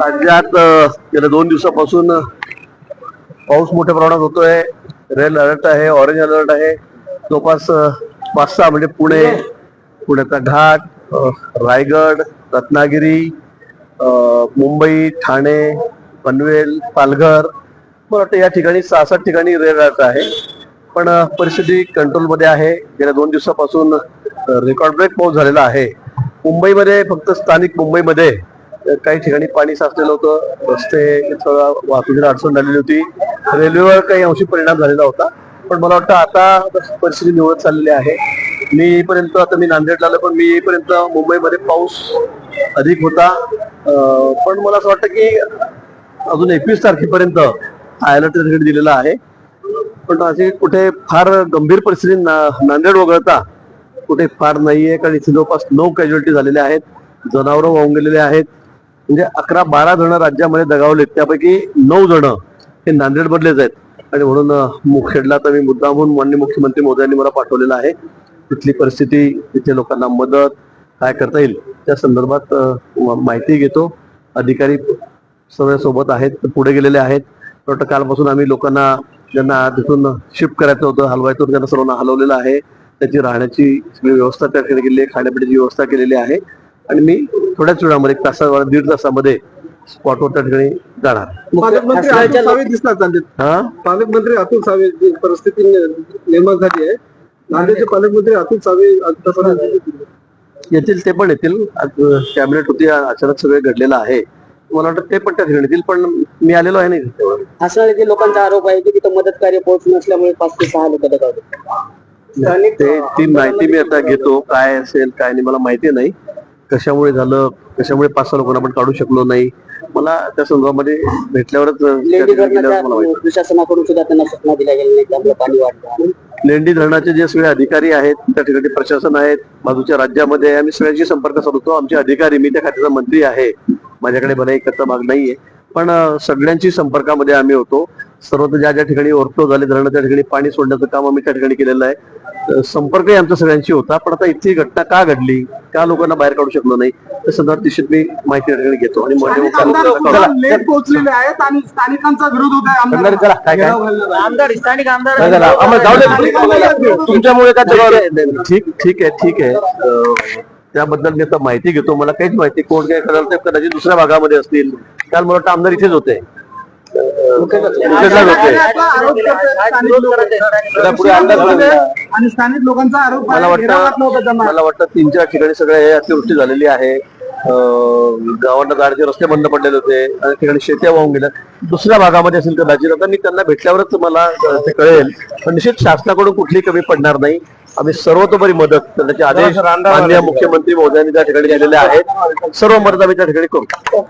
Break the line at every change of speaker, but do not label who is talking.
राज्यात गेल्या दोन दिवसापासून पाऊस मोठ्या प्रमाणात होतोय. रेड अलर्ट आहे ऑरेंज अलर्ट आहे. जवळपास पाच सहा म्हणजे पुणे पुण्याचा घाट रायगड रत्नागिरी मुंबई ठाणे पनवेल पालघर. मला वाटतं या ठिकाणी सहा सात ठिकाणी रेड अलर्ट आहे. पण परिस्थिती कंट्रोलमध्ये आहे. गेल्या दोन दिवसापासून रेकॉर्ड ब्रेक पाऊस झालेला आहे. मुंबईमध्ये फक्त स्थानिक मुंबईमध्ये काही ठिकाणी पाणी साचलेलं होतं. रस्ते थोडा वाहतुकीला अडचण झालेली होती. रेल्वेवर काही अंशी परिणाम झालेला होता. पण मला वाटतं आता परिस्थिती निवडत चाललेली आहे. मी येईपर्यंत आता मी नांदेडला आलो पण मी येईपर्यंत मुंबईमध्ये पाऊस अधिक होता. पण मला असं वाटतं की अजून एकवीस तारखेपर्यंत अलर्ट त्या दिलेला आहे. पण अशी कुठे फार गंभीर परिस्थिती ना- नांदेड वगळता कुठे फार नाहीये. कारण इथे जवळपास नऊ कॅज्युअलिटी झालेल्या आहेत. जनावरं वाहून गेलेले आहेत. म्हणजे अकरा बारा जण राज्यामध्ये दगावलेत त्यापैकी नऊ जण हे नांदेड मधलेच आहेत. आणि म्हणून मुखेडला तर मी मुद्दामहून माननीय मुख्यमंत्री मोदयांनी मला पाठवलेला आहे. तिथली परिस्थिती तिथे लोकांना मदत काय करता येईल त्या संदर्भात माहिती घेतो. अधिकारी सगळे सोबत आहेत पुढे गेलेले आहेत. मला वाटतं कालपासून आम्ही लोकांना ज्यांना तिथून शिफ्ट करायचं होतं हलवायचं त्यांना सर्वांना हलवलेलं आहे. त्याची राहण्याची सगळी व्यवस्था त्या ठिकाणी केलेली आहे खाण्यापिण्याची व्यवस्था केलेली आहे. आणि मी थोड्याच वेळामध्ये एक तासा दीड तासामध्ये स्पॉटवर त्या ठिकाणी जाणार.
पालकमंत्री अतुल सावे
हा?
परिस्थिती नि- निर्माण झाली आहे. नांदेडचे पालकमंत्री अतुल सावे
येतील ते पण येतील. कॅबिनेट होती अचानक सगळे घडलेलं आहे. मला वाटतं ते पण त्या ठिकाणी येतील पण मी आलेलो आहे नाही
असा जे लोकांचा आरोप आहे की तिथं मदत कार्य पोहोच नसल्यामुळे पाच ते सहा लोक दगावले
ते ती माहिती मी आता घेतो काय असेल काय नाही मला माहिती नाही. कशामुळे झालं कशामुळे पाच सहा लोकांना आपण काढू शकलो नाही? मला त्या संदर्भामध्ये भेटल्यावरच मला
प्रशासनाकडून सुद्धा त्यांना सूचना दिल्या गेल्या नाही त्यामुळे पाणी वाढलं
लेंडी धरणाचे जे सगळे अधिकारी आहेत त्या ठिकाणी प्रशासन आहेत बाजूच्या राज्यामध्ये. आम्ही सगळ्यांशी संपर्क साधतो. आमचे अधिकारी मी त्या खात्याचा मंत्री आहे. माझ्याकडे भले एकचा भाग नाहीये. पण अं, सगळ्यांशी संपर्कामध्ये आम्ही होतो. सर्व ज्या ज्या ठिकाणी ओव्हरफ्लो झाले धरण त्या ठिकाणी पाणी सोडण्याचं काम आम्ही त्या ठिकाणी केलेलं आहे. संपर्कही आमचा सगळ्यांशी होता पण आता इतकी घटना का घडली का लोकांना बाहेर काढू शकलो नाही. त्या संदर्भात निश्चित मी माहिती त्या ठिकाणी घेतो आणि
पोहोचलेले आहेत आणि स्थानिकांचा विरोध होत.
तुमच्यामुळे काय? ठीक ठीक आहे ठीक आहे. त्याबद्दल मी आता माहिती घेतो. मला काहीच माहिती कोण काय करायला ते कदाचित दुसऱ्या भागामध्ये असतील. काल मला वाटतं आमदार इथेच होते.
आणि स्थानिक लोकांचा आरोप
मला वाटतं मला वाटतं तीन चार ठिकाणी सगळे हे अतिवृष्टी झालेली आहे. गावांना जाण्याचे रस्ते बंद पडलेले होते. आणि ठिकाणी शेत्या वाहून गेल्या. दुसऱ्या भागामध्ये असेल कदाचित आता मी त्यांना भेटल्यावरच मला ते कळेल. पण निश्चित शासनाकडून कुठली कमी पडणार नाही. आम्ही सर्वतोपरी मदत करण्याचे आदेश माननीय मुख्यमंत्री महोदयांनी त्या ठिकाणी दिलेले आहेत सर्व मदत आम्ही त्या ठिकाणी करू.